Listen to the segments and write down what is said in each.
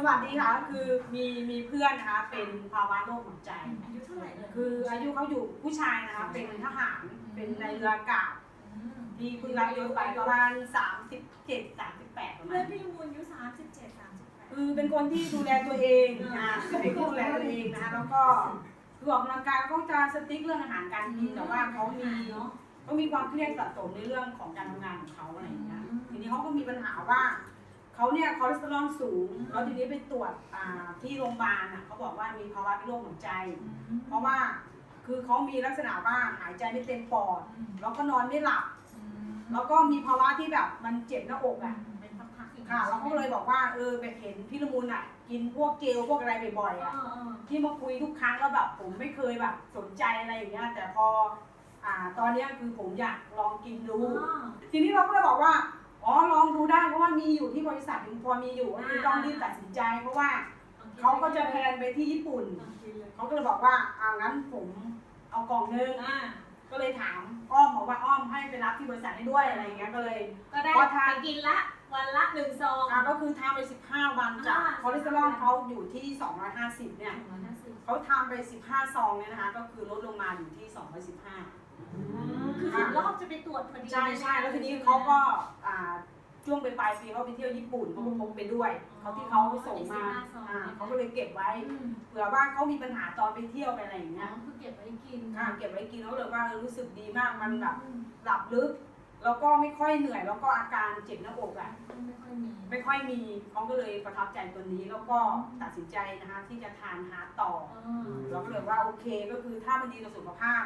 สวัสดีค่ะคือมีมีเพื่อนนะคะเป็นภาวะโรคหัวใจ อายุเท่าไหร่เลยคืออายุเขาอยู่ผู้ชายนะคะเป็นทหารเป็นในเรืออากาศที่เพิ่งรับยศไปประมาณ37 38ประมาเพื่อณนพี่มูลอายุสามสิบเจ็ดสามสิบแปดคือเป็นคนที่ดูแลตัวเองนะเป็นคนดูแลตัวเองนะคะแล้วก็คือออกกำลังกายเขาจะสติ๊กเรื่องอาหารการกินแต่ว่าเขามีเขามีความเครียดสะสมในเรื่องของการทำงานของเขาอะไรอย่างเงี้ย ทีนี้เขาก็มีปัญหาว่า เขาเนี่ยคอเลสเตอรอลสูง แล้วทีนี้ไปตรวจอ่าที่โรงพยาบาลอะเขาบอกว่ามีภาวะเป็นโรคหัวใจ เพราะว่าคือเขามีลักษณะว่าหายใจไม่เต็มปอด แล้วก็นอนไม่หลับ แล้วก็มีภาวะที่แบบมันเจ็บหน้าอกอะเป็นพักๆอีกค่ะเราก็เลยบอกว่าเออไปเห็นพี่ละมุนอะ กินพวกเจลพวกอะไรบ่อยๆเออะอเออที่มาคุยทุกครั้งแล้วแบบผมไม่เคยแบบสนใจอะไรอย่างเงี้ยแต่พออ่าตอนเนี้ยคือผมอยากลองกินดู ทีนี้เราก็เลยบอกว่า อ๋อลองดูได้เพราะว่ามีอยู่ที่บริษัทถึงพอมีอยู่ก็คือต้องรีบตัดสินใจ เพราะว่าเขาก็จะแพลนไปที่ญี่ปุ่นเขาก็เลยบอกว่าอ่างั้นผมเอากล่องนึงอ่าก็เลยถามอ้อมบอกว่าอ้อมให้ไปรับที่บริษัทให้ด้วยอะไรอย่างเงี้ยก็เลย ก็ได้พอทานไปกินละวันละหนึ่งซองอ่าก็คือทำไป 15 วันจากอ่าคอเลสเตอรอลเขาอยู่ที่ 250 เนี่ยเขาทำไป 15 ซองเนี่ยนะคะ ก็คือลดลงมาอยู่ที่ 215คือถึงรอบจะไปตรวจพอดีใช่ใช่แล้วทีนี้เขาก็อ่า ช่วงไปปลายปีเขาไปเที่ยวญี่ปุ่นเขาก็พกไปด้วยเขาที่เขาส่งมาอ่าเขาก็เลยเก็บไว้อืมเผื่อว่าเขามีปัญหาตอนไปเที่ยวไปอะไรอย่างอ๋เงี้ยอคือเก็บไว้กินอ่าเก็บไว้กินเขาเลยว่าเออรู้สึกดีมากมันแบบหลับลึก แล้วก็ไม่ค่อยเหนื่อย แล้วก็อาการเจ็บหน้าอกอะไม่ค่อยมีไม่ค่อยมีเขาก็เลยประทับใจตัวนี้แล้วก็ตัดสินใจนะคะที่จะทานฮาร์ดต่อเออเราก็เลยว่าโอเคก็คือถ้ามันดีต่อสุขภาพ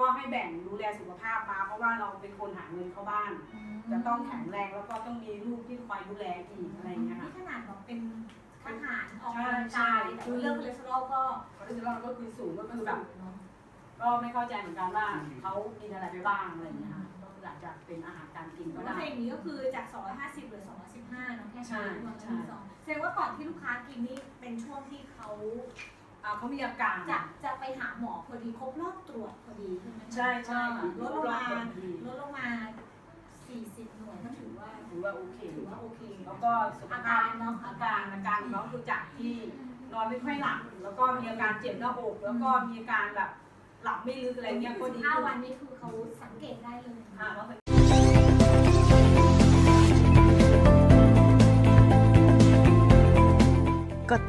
ก็ให้แบ่งดูแลสุขภาพมาเพราะว่าเราเป็นคนหาเงินเข้าบ้าน จะต้องแข็งแรงแล้วก็ต้องมีลูกที่คอยดูแลอีกอะไรอย่างเงี้ยค่ะนี่ขนาดบอกเป็นทหารออกใช่กำลังใช่กายแต่ว่าเรื่องคอเลสเตอรอลก็คอเลสเตอรอลก็คือสูงก็คือแบบเนาะก็ไม่เข้าใจเหมือนกันว่าเขากินอะไรไปบ้างอะไรอย่างเงี้ยค่ะก็อาจจะเป็นอาหารการกินเพก็ราะว่าได้เพลงนี้ก็คือจาก 250เหรือ215เนาะแค่ใช่วันใช่ละสองแสดงว่าก่อนที่ลูกค้ากินนี่เป็นช่วงที่เขา อ่าเขามีอาการจะจะไปหาหมอพอดีครบรอบตรวจพอดีใช่ไหมคะใช่ใช่อ่าลดลงมาดีลดลงมา 40 หน่วยก็ถือว่าถือว่าโอเคถือว่าโอเคแล้วก็สุขอาภาการพเนาะอาการอาการของน้องคือจากที่นอนไม่ค่อยหลับแล้วก็มีอาการเจ็บหน้าอก แล้วก็มีอาการแบบหลับไม่ลึกอะไรเงี้ยก็ดีห้าขึ้นวันนี้คือเขาสังเกตได้เลย ค่ะว่าเป็นกด